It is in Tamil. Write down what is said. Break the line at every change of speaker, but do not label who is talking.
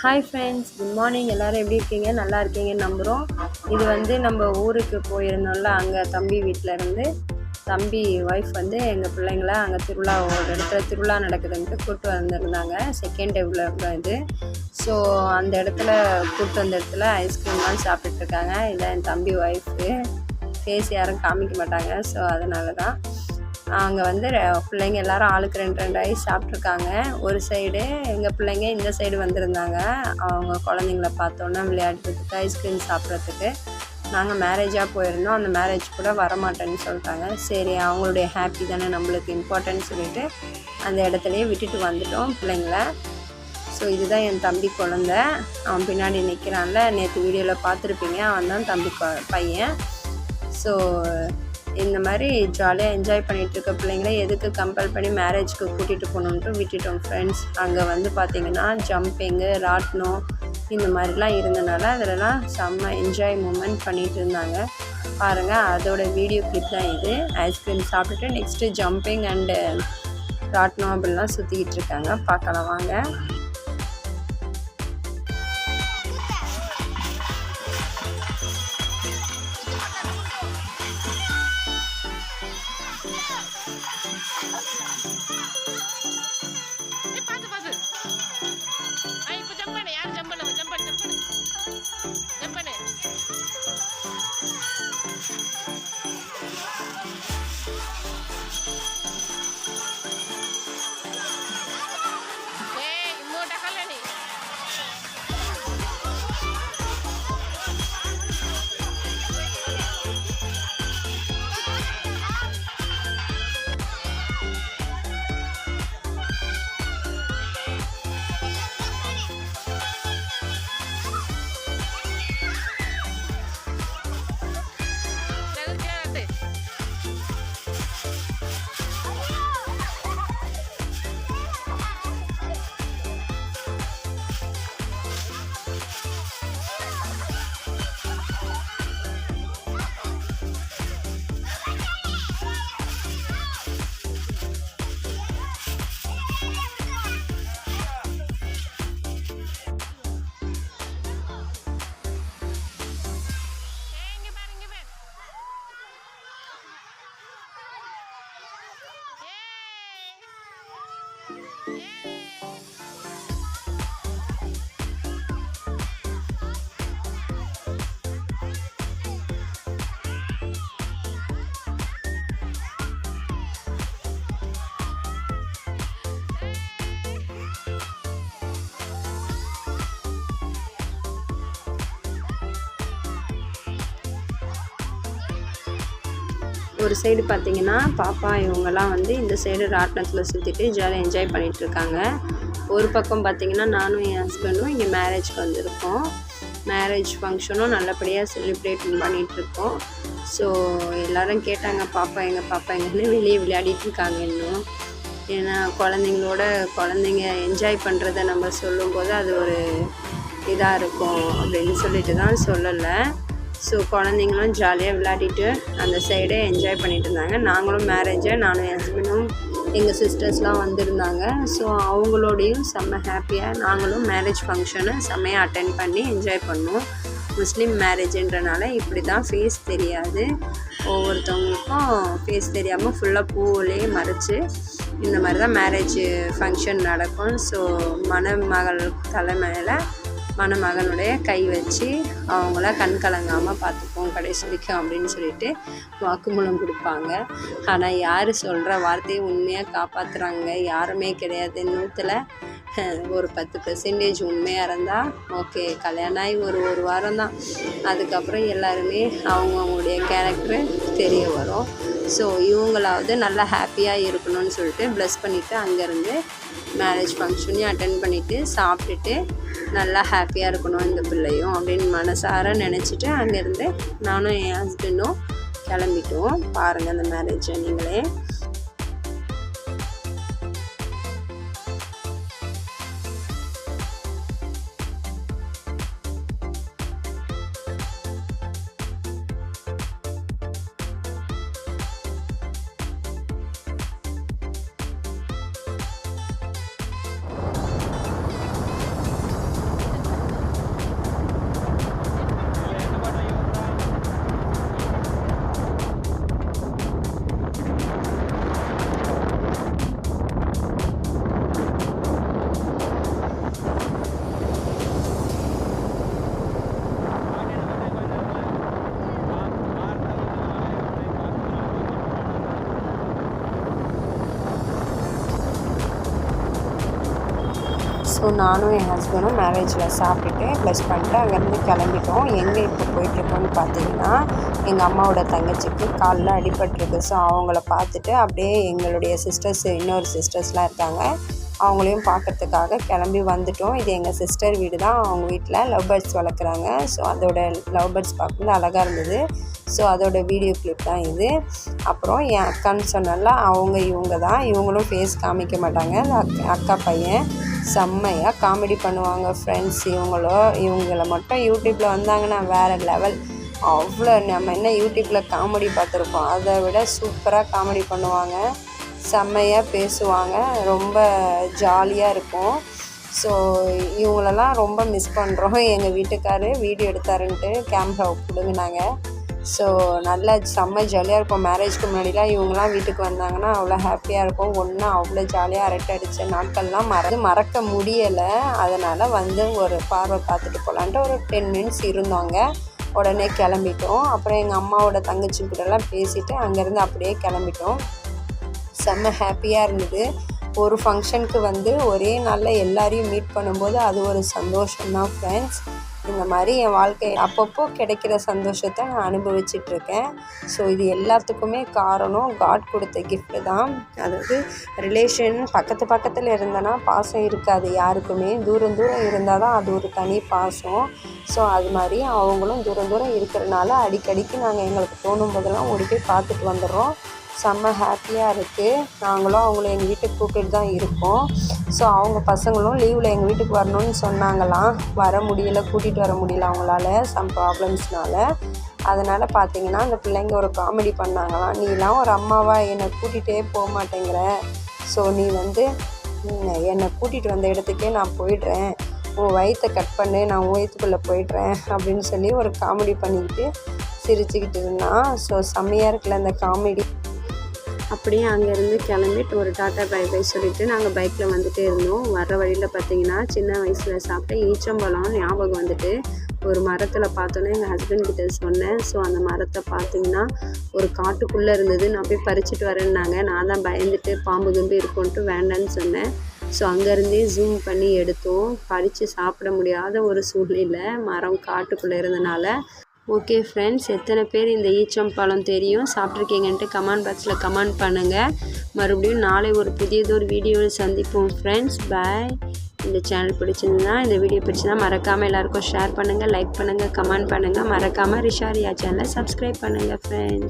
ஹாய் ஃப்ரெண்ட்ஸ் குட் மார்னிங் எல்லோரும் எப்படி இருக்கீங்க? நல்லா இருக்கீங்கன்னு நம்புகிறோம் இது வந்து நம்ம ஊருக்கு போயிருந்தோம்ல அங்கே தம்பி வீட்டில் இருந்து. தம்பி ஒய்ஃப் வந்து எங்கள் பிள்ளைங்கள அங்கே திருவிழா ஒரு இடத்துல திருவிழா நடக்குதுன்ட்டு கூப்பிட்டு வந்திருந்தாங்க. செகண்ட் டேபிளில் இது. ஸோ அந்த இடத்துல கூப்பிட்டு வந்த இடத்துல ஐஸ்கிரீம்லாம் சாப்பிட்டுருக்காங்க இதான் என் தம்பி ஒய்ஃபு ஃபேஸ் யாரும் காமிக்க மாட்டாங்க. ஸோ அதனால தான் அங்கே வந்து பிள்ளைங்க எல்லாரும் ஆளுக்கு ரெண்டு ரெண்டு ஐஸ் சாப்பிட்ருக்காங்க ஒரு சைடு எங்கள் பிள்ளைங்க இந்த சைடு வந்திருந்தாங்க. அவங்க குழந்தைங்கள பார்த்தோன்னா விளையாடுறதுக்கு ஐஸ்கிரீம் சாப்பிட்றதுக்கு நாங்கள் மேரேஜாக போயிருந்தோம். அந்த மேரேஜ் கூட வரமாட்டேன்னு சொல்லிட்டாங்க சரி அவங்களுடைய ஹாப்பி தானே நம்மளுக்கு இம்பார்ட்டன்ட் சொல்லிட்டு அந்த இடத்துலையே விட்டுட்டு வந்துட்டோம் பிள்ளைங்கள. ஸோ இதுதான் என் தம்பி குழந்த. அவன் பின்னாடி நிற்கிறான்ல நேற்று வீடியோவில் பார்த்துருப்பீங்க. அவன் தான் தம்பி பையன். ஸோ இந்த மாதிரி ஜாலியாக என்ஜாய் பண்ணிகிட்டு இருக்க பிள்ளைங்கள எதுக்கு கம்பல் பண்ணி மேரேஜ்க்கு கூட்டிகிட்டு போகணுன்ட்டு விட்டுட்டோம் ஃப்ரெண்ட்ஸ் அங்கே வந்து பார்த்திங்கன்னா ஜம்பிங்கு ராட்னம் இந்த மாதிரிலாம் இருந்தனால அதிலலாம் செம்ம என்ஜாய் மூமெண்ட் பண்ணிகிட்டு இருந்தாங்க. பாருங்கள் அதோட வீடியோ கிளிப் தான் இது. ஐஸ்கிரீம் சாப்பிட்டுட்டு நெக்ஸ்ட்டு ஜம்பிங் அண்டு ராட்னம் அப்படிலாம் சுற்றிக்கிட்டு இருக்காங்க. பார்க்கலாம் வாங்க.
Yeah.
ஒரு சைடு பார்த்தீங்கன்னா பாப்பா இவங்கெல்லாம் வந்து இந்த சைடு ராட்டினத்தில் சுற்றிட்டு ஜாலியாக என்ஜாய் பண்ணிகிட்ருக்காங்க இருக்காங்க ஒரு பக்கம் பார்த்தீங்கன்னா நானும் என் ஹஸ்பண்டும் இங்கே மேரேஜ்க்கு வந்திருக்கோம். மேரேஜ் ஃபங்க்ஷனும் நல்லபடியாக செலிப்ரேட் பண்ணிகிட்ருக்கோம் ஸோ எல்லோரும் கேட்டாங்க பாப்பா எங்கள் பாப்பா எங்கன்னு வெளியே விளையாடிட்டு இருக்காங்க இன்னும்? ஏன்னா குழந்தைங்களோட குழந்தைங்க என்ஜாய் பண்ணுறத நம்ம சொல்லும்போது அது ஒரு இதாக இருக்கும் அப்படின்னு சொல்லிட்டு தான் சொல்லலை. ஸோ குழந்தைங்களும் ஜாலியாக விளையாடிட்டு அந்த சைடே என்ஜாய் பண்ணிட்டு இருந்தாங்க. நாங்களும் மேரேஜை நானும் என் ஹஸ்பண்டும் எங்கள் சிஸ்டர்ஸ்லாம் வந்திருந்தாங்க. ஸோ அவங்களோடையும் செம்ம ஹாப்பியாக நாங்களும் மேரேஜ் ஃபங்க்ஷனை செம்மையாக அட்டென்ட் பண்ணி என்ஜாய் பண்ணோம். முஸ்லீம் மேரேஜ்ன்றனால இப்படி தான் ஃபேஸ் தெரியாது. ஒவ்வொருத்தவங்களுக்கும் ஃபேஸ் தெரியாமல் ஃபுல்லாக பூவிலே மறைச்சு இந்த மாதிரி தான் மேரேஜ் ஃபங்க்ஷன் நடக்கும். ஸோ மணமகள் தலைமையில் மணமகனுடைய கை வச்சு அவங்கள கண் கலங்காமல் பார்த்துப்போம் கடைசி வரைக்கும் அப்படின்னு சொல்லிட்டு வாக்குமூலம் கொடுப்பாங்க. ஆனால் யார் சொல்கிற வார்த்தையை உண்மையாக காப்பாற்றுறாங்க யாருமே கிடையாது. நூற்றில் ஒரு பத்து பெர்சன்டேஜ் உண்மையாக இருந்தால் ஓகே கல்யாணம் ஆகி ஒரு ஒரு வாரம் தான். அதுக்கப்புறம் எல்லாருமே அவங்கவுங்களுடைய கேரக்டரு தெரிய வரும். ஸோ இவங்களாவது நல்லா ஹாப்பியாக இருக்கணும்னு சொல்லிட்டு ப்ளஸ் பண்ணிவிட்டு அங்கேருந்து மேரேஜ் ஃபங்க்ஷனையும் அட்டன் பண்ணிவிட்டு சாப்பிட்டுட்டு நல்லா ஹாப்பியாக இருக்கணும் இந்த பிள்ளையும் அப்படின்னு மனசார நினச்சிட்டு அங்கேருந்து நானும் என் ஹஸ்பண்டும் கிளம்பிட்டோம். பாருங்கள் அந்த மேரேஜை நீங்களே. ஸோ நானும் என் ஹஸ்பண்டும் மேரேஜில் சாப்பிட்டுட்டு ப்ளஸ் பண்ணிட்டு அங்கேருந்து கிளம்பிட்டோம். எங்கே இப்போ போயிட்டுருக்கோம்னு பார்த்தீங்கன்னா எங்கள் அம்மாவோட தங்கச்சிக்கு காலில் அடிபட்டிருக்கு. ஸோ அவங்கள பார்த்துட்டு அப்படியே எங்களுடைய சிஸ்டர்ஸ் இன்னொரு சிஸ்டர்ஸ்லாம் இருக்காங்க. அவங்களையும் பார்க்கறதுக்காக கிளம்பி வந்துட்டோம். இது எங்கள் சிஸ்டர் வீடு தான். அவங்க வீட்டில் லவ் பேர்ட்ஸ் வளர்க்குறாங்க. ஸோ அதோட லவ் பேர்ட்ஸ் பார்க்கும்போது அழகாக இருந்தது. ஸோ அதோட வீடியோ கிளிப் தான் இது. அப்புறம் என் அக்கான்னு சொன்னால அவங்க இவங்க தான். இவங்களும் ஃபேஸ் காமிக்க மாட்டாங்க. அந்த அக் அக்கா பையன். செம்மையாக காமெடி பண்ணுவாங்க ஃப்ரெண்ட்ஸ் இவங்களோ இவங்கள மட்டும் யூடியூப்பில் வந்தாங்கன்னா வேறு லெவல் அவ்வளோ நம்ம என்ன யூடியூப்பில் காமெடி பார்த்துருப்போம் அதை விட சூப்பராக காமெடி பண்ணுவாங்க. செம்மையாக பேசுவாங்க ரொம்ப ஜாலியாக இருக்கும். ஸோ இவங்களெல்லாம் ரொம்ப மிஸ் பண்ணுறோம் எங்கள் வீட்டுக்காரு வீடியோ எடுத்தாருன்ட்டு கேமரா கொடுங்கினாங்க ஸோ நல்லா செம்ம ஜாலியாக இருக்கும். மேரேஜ்க்கு முன்னாடிலாம் இவங்கெல்லாம் வீட்டுக்கு வந்தாங்கன்னா அவ்வளோ ஹாப்பியாக இருக்கும். ஒன்றா அவ்வளோ ஜாலியாக அரட்டை அடித்த நாட்கள்லாம் மறந்து மறக்க முடியலை. அதனால் வந்து ஒரு பார்வை பார்த்துட்டு போகலான்ட்டு ஒரு டென் மினிட்ஸ் இருந்தாங்க. உடனே கிளம்பிட்டோம். அப்புறம் எங்கள் அம்மாவோட தங்கச்சி கூடலாம் பேசிவிட்டு அங்கேருந்து அப்படியே கிளம்பிட்டோம். செம்ம ஹாப்பியாக இருந்தது. ஒரு ஃபங்க்ஷனுக்கு வந்து ஒரே நாளில் எல்லாரையும் மீட் பண்ணும்போது அது ஒரு சந்தோஷம்தான் ஃப்ரெண்ட்ஸ் இந்த மாதிரி என் வாழ்க்கை அப்பப்போ கிடைக்கிற சந்தோஷத்தை நான் அனுபவிச்சிட்ருக்கேன். ஸோ இது எல்லாத்துக்குமே காரணம் காட் கொடுத்த கிஃப்ட்டு தான். அதாவது ரிலேஷன் பக்கத்து பக்கத்தில் இருந்தனா பாசம் இருக்காது யாருக்குமே. தூரம் தூரம் இருந்தால் தான் அது ஒரு தனி பாசம். ஸோ அது மாதிரி அவங்களும் தூரம் தூரம் இருக்கிறனால அடிக்கடிக்கு நாங்கள் எங்களுக்கு தோணும் போதெல்லாம் ஓடி போய் பார்த்துட்டு வந்துடுறோம். செம்ம ஹாப்பியாக இருக்குது நாங்களும் அவங்கள எங்கள் வீட்டுக்கு கூப்பிட்டு தான் இருக்கோம். ஸோ அவங்க பசங்களும் லீவில் எங்கள் வீட்டுக்கு வரணும்னு சொன்னாங்களாம். வர முடியல கூட்டிகிட்டு வர முடியல அவங்களால சம் ப்ராப்ளம்ஸ்னால அதனால் பார்த்தீங்கன்னா அந்த பிள்ளைங்க ஒரு காமெடி பண்ணாங்களாம். நீலாம் ஒரு அம்மாவாக என்னை கூட்டிகிட்டே போக மாட்டேங்கிற. ஸோ நீ வந்து என்னை கூட்டிகிட்டு வந்த இடத்துக்கே நான் போயிடுறேன். உன் வயிற்றை கட் பண்ணு நான் உன் வயிற்றுக்குள்ளே போயிடுறேன். அப்படின்னு சொல்லி ஒரு காமெடி பண்ணிக்கிட்டு சிரிச்சுக்கிட்டு இருந்தான். ஸோ செம்மையாக இருக்குல்ல அந்த காமெடி அப்படியே அங்கேருந்து கிளம்பிட்டு ஒரு டாட்டா பை பை சொல்லிவிட்டு நாங்கள் பைக்கில் வந்துகிட்டே இருந்தோம். வர வழியில் பார்த்தீங்கன்னா சின்ன வயசில் சாப்பிட்ட ஈச்சம்பழம் ஞாபகம் வந்துட்டு. ஒரு மரத்தில் பார்த்தோன்னே எங்கள் ஹஸ்பண்ட் கிட்ட சொன்னேன். ஸோ அந்த மரத்தை பார்த்தீங்கன்னா ஒரு காட்டுக்குள்ளே இருந்தது. நான் போய் பறிச்சுட்டு வரேன்னாங்க. நான் தான் பயந்துட்டு பாம்பு கிம்பு இருக்கும்ன்ட்டு வேண்டான்னு சொன்னேன். ஸோ அங்கேருந்தே ஜூம் பண்ணி எடுத்தோம். பறித்து சாப்பிட முடியாத ஒரு சூழ்நிலை. மரம் காட்டுக்குள்ளே இருந்தனால ஓகே ஃப்ரெண்ட்ஸ் எத்தனை பேர் இந்த ஈச்சம்பழம் தெரியும்? சாப்பிட்ருக்கீங்கன்ட்டு கமெண்ட் பாக்ஸில் கமெண்ட் பண்ணுங்கள் மறுபடியும் நாளை ஒரு புதியதொரு வீடியோவில் சந்திப்போம் ஃப்ரெண்ட்ஸ் பாய் இந்த சேனல் பிடிச்சிருந்தா இந்த வீடியோ பிடிச்சிருந்தா மறக்காமல் எல்லாருக்கும் ஷேர் பண்ணுங்கள் லைக் பண்ணுங்கள் கமெண்ட் பண்ணுங்கள் மறக்காமல் ரிஷாரியா சேனலை சப்ஸ்கிரைப் பண்ணுங்கள் ஃப்ரெண்ட்ஸ்